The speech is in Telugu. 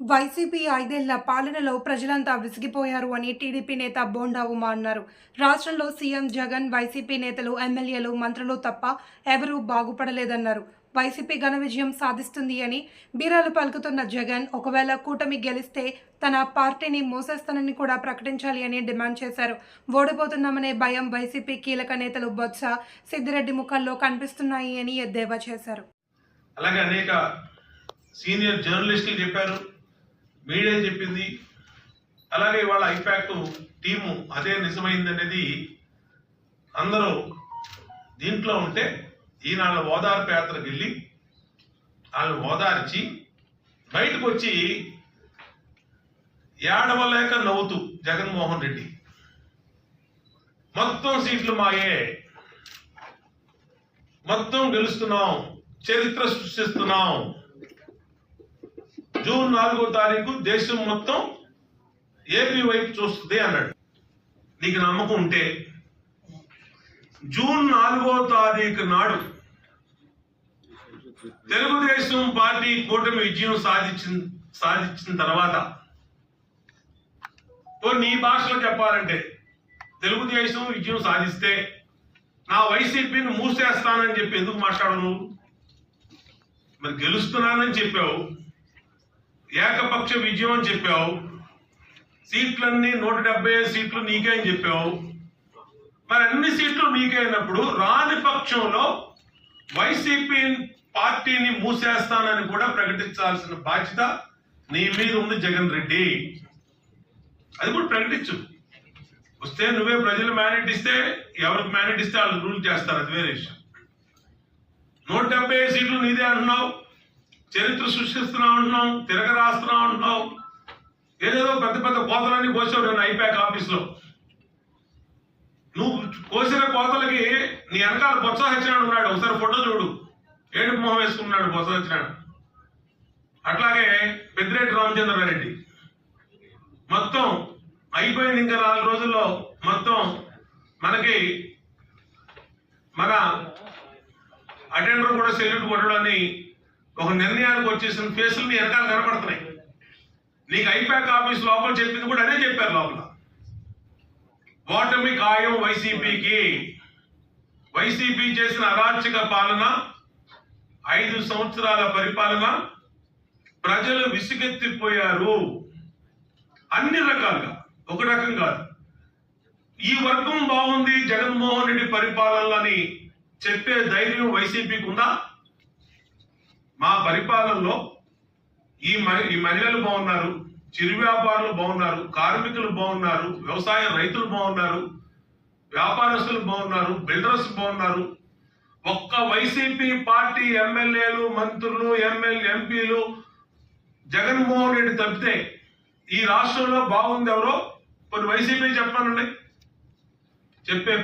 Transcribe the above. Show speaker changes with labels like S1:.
S1: వైసీపీ ఐదేళ్ళ పాలనలో ప్రజలంతా విసిగిపోయారు అని టీడీపీ నేత బోండా ఉమా అన్నారు. రాష్ట్రంలో సీఎం జగన్ వైసీపీ నేతలు ఎమ్మెల్యేలు మంత్రులు తప్ప ఎవరూ బాగుపడలేదన్నారు. వైసీపీ ఘన విజయం సాధిస్తుంది అని బీరాలు పలుకుతున్న జగన్ ఒకవేళ కూటమి గెలిస్తే తన పార్టీని మోసేస్తానని కూడా ప్రకటించాలి అని డిమాండ్ చేశారు. ఓడిపోతున్నామనే భయం వైసీపీ కీలక నేతలు బొత్స సిద్దిరెడ్డి ముఖాల్లో కనిపిస్తున్నాయి అని ఎద్దేవా చేశారు.
S2: అలాగే అనేక సీనియర్ జర్నలిస్టులు చెప్పారు. మీడియా చెప్పింది. అలాగే ఇవాళ ఐపాక్ట్ టీము అదే నిజమైంది అనేది అందరూ దీంట్లో ఉంటే ఈనాళ్ళ ఓదార్పు యాత్రకు వెళ్ళి వాళ్ళని ఓదార్చి బయటకు వచ్చి ఏడవలేక నవ్వుతూ జగన్మోహన్ రెడ్డి. మొత్తం సీట్లు మాయే. మొత్తం గెలుస్తున్నాం. చరిత్ర సృష్టిస్తున్నాం. జూన్ నాలుగో తారీఖు దేశం మొత్తం ఏపీ వైపు చూస్తుంది అన్నాడు. నీకు నమ్మకం ఉంటే. జూన్ నాలుగో తారీఖు నాడు తెలుగుదేశం పార్టీ కూటమి విజయం సాధించిన సాధించిన తర్వాత కొన్ని భాషలో చెప్పాలంటే తెలుగుదేశం విజయం సాధిస్తే నా వైసీపీని మూసేస్తానని చెప్పి ఎందుకు మాట్లాడను? మరి గెలుస్తున్నానని చెప్పావు. ఏకపక్ష విజయం అని చెప్పావు. సీట్లన్నీ నూట డెబ్బై సీట్లు నీకే అని చెప్పావు. మరి అన్ని సీట్లు నీకే అయినప్పుడు రాని పక్షంలో వైసీపీ పార్టీని మూసేస్తానని కూడా ప్రకటించాల్సిన బాధ్యత నీ మీద ఉంది జగన్ రెడ్డి. అది కూడా ప్రకటించు. వస్తే నువ్వే ప్రజలు మ్యాండేట్ ఇస్తే ఎవరికి మ్యాండేట్ ఇస్తే వాళ్ళు రూల్ చేస్తారు. అది వేరే విషయం. నూట డెబ్బై సీట్లు నీదే అంటున్నావు. చరిత్ర సృష్టిస్తున్నాం అంటున్నాం తిరగ రాస్తున్నావు అంటున్నావు ఏదేదో పెద్ద పెద్ద కోతలన్నీ కోసావు నేను ఐపాక్ ఆఫీస్లో నువ్వు కోసిన కోతలకి నీ వెనకాల బొత్స ఉన్నాడు. ఒకసారి ఫోటో చూడు. ఏడుపు మొహం వేసుకున్నాడు బొత్స అట్లాగే పెద్దిరెడ్డి రామచంద్రారెడ్డి మొత్తం అయిపోయింది ఇంకా నాలుగు రోజుల్లో. మొత్తం మనకి మన అటెండర్ కూడా సెల్యూట్ కొట్టడాన్ని ఒక నిర్ణయానికి వచ్చేసిన ఫేసులు నీ వెనకాల కనపడుతున్నాయి. నీకు ఐపాక్ ఆఫీస్ లోపల చెప్పింది కూడా అదే చెప్పారు లోపల. ఓటమి ఖాయం వైసీపీకి. వైసీపీ చేసిన అరాచక పాలన ఐదు సంవత్సరాల పరిపాలన ప్రజలు విసుగెత్తిపోయారు. అన్ని రకాలుగా. ఒక రకం కాదు. ఈ వర్గం బాగుంది జగన్మోహన్ రెడ్డి పరిపాలనని చెప్పే ధైర్యం వైసీపీకి ఉందా? మా పరిపాలనలో ఈ మ- ఈ మహిళలు బాగున్నారు చిరు వ్యాపారులు బాగున్నారు కార్మికులు బాగున్నారు వ్యవసాయ రైతులు బాగున్నారు వ్యాపారస్తులు బాగున్నారు బిల్డర్స్ బాగున్నారు. ఒక్క వైసీపీ పార్టీ ఎమ్మెల్యేలు మంత్రులు ఎమ్మెల్యే ఎంపీలు జగన్మోహన్ రెడ్డి తప్పితే ఈ రాష్ట్రంలో బాగుంది ఎవరో? కొన్ని వైసీపీ చెప్పానండి చెప్పే